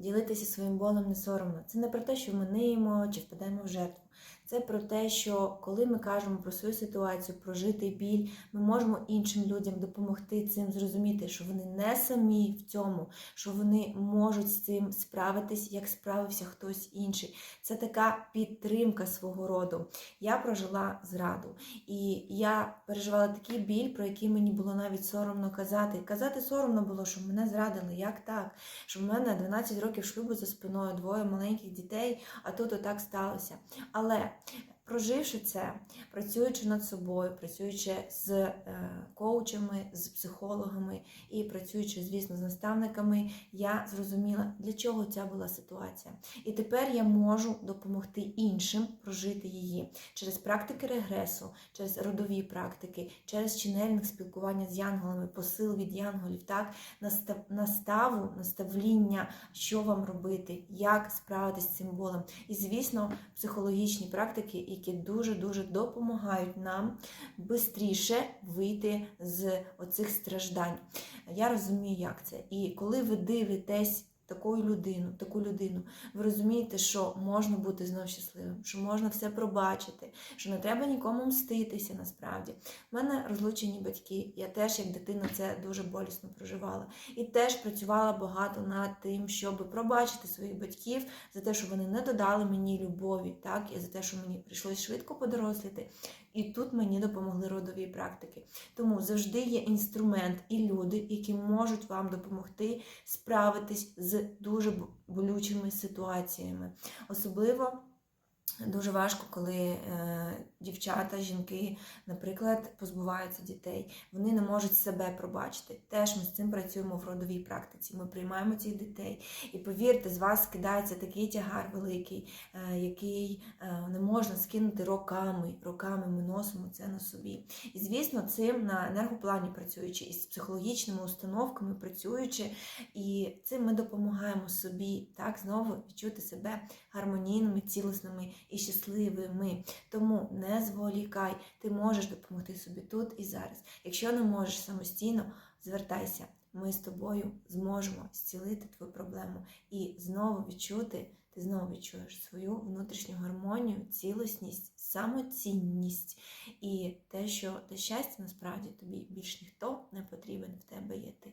ділитися своїм болем не соромно. Це не про те, що ми ниємо чи впадаємо в жертву. Це про те, що коли ми кажемо про свою ситуацію, про житий біль, ми можемо іншим людям допомогти цим зрозуміти, що вони не самі в цьому, що вони можуть з цим справитись, як справився хтось інший. Це така підтримка свого роду. Я прожила зраду, і я переживала такий біль, про який мені було навіть соромно казати. Казати соромно було, що мене зрадили. Як так? Що в мене 12 років шлюбу за спиною, двоє маленьких дітей, а тут отак сталося. Але Але проживши це, працюючи над собою, працюючи з е, коучами, з психологами і працюючи, звісно, з наставниками, я зрозуміла, для чого ця була ситуація. І тепер я можу допомогти іншим прожити її через практики регресу, через родові практики, через чинельник спілкування з янголами, посил від янголів, так, настав- наставу, наставління, що вам робити, як справитися з цим болем. І, звісно, психологічні практики, які дуже-дуже допомагають нам швидше вийти з оцих страждань. Я розумію, як це. І коли ви дивитесь таку людину, таку людину, ви розумієте, що можна бути знов щасливим, що можна все пробачити, що не треба нікому мститися насправді. У мене розлучені батьки, я теж як дитина це дуже болісно проживала. І теж працювала багато над тим, щоб пробачити своїх батьків за те, що вони не додали мені любові, так, і за те, що мені прийшлось швидко подоросліти. І тут мені допомогли родові практики. Тому завжди є інструмент і люди, які можуть вам допомогти справитись з дуже болючими ситуаціями. Особливо дуже важко, коли е, дівчата, жінки, наприклад, позбуваються дітей. Вони не можуть себе пробачити. Теж ми з цим працюємо в родовій практиці. Ми приймаємо цих дітей. І повірте, з вас скидається такий тягар великий, е, який е, не можна скинути роками. Роками ми носимо це на собі. І звісно, цим на енергоплані працюючи, і з психологічними установками працюючи, і цим ми допомагаємо собі так знову відчути себе гармонійними, цілісними і щасливими. Тому не зволікай, ти можеш допомогти собі тут і зараз. Якщо не можеш самостійно, звертайся. Ми з тобою зможемо зцілити твою проблему і знову відчути, ти знову відчуєш свою внутрішню гармонію, цілісність, самоцінність і те, що те щастя насправді тобі більш ніхто не потрібен, в тебе є ти.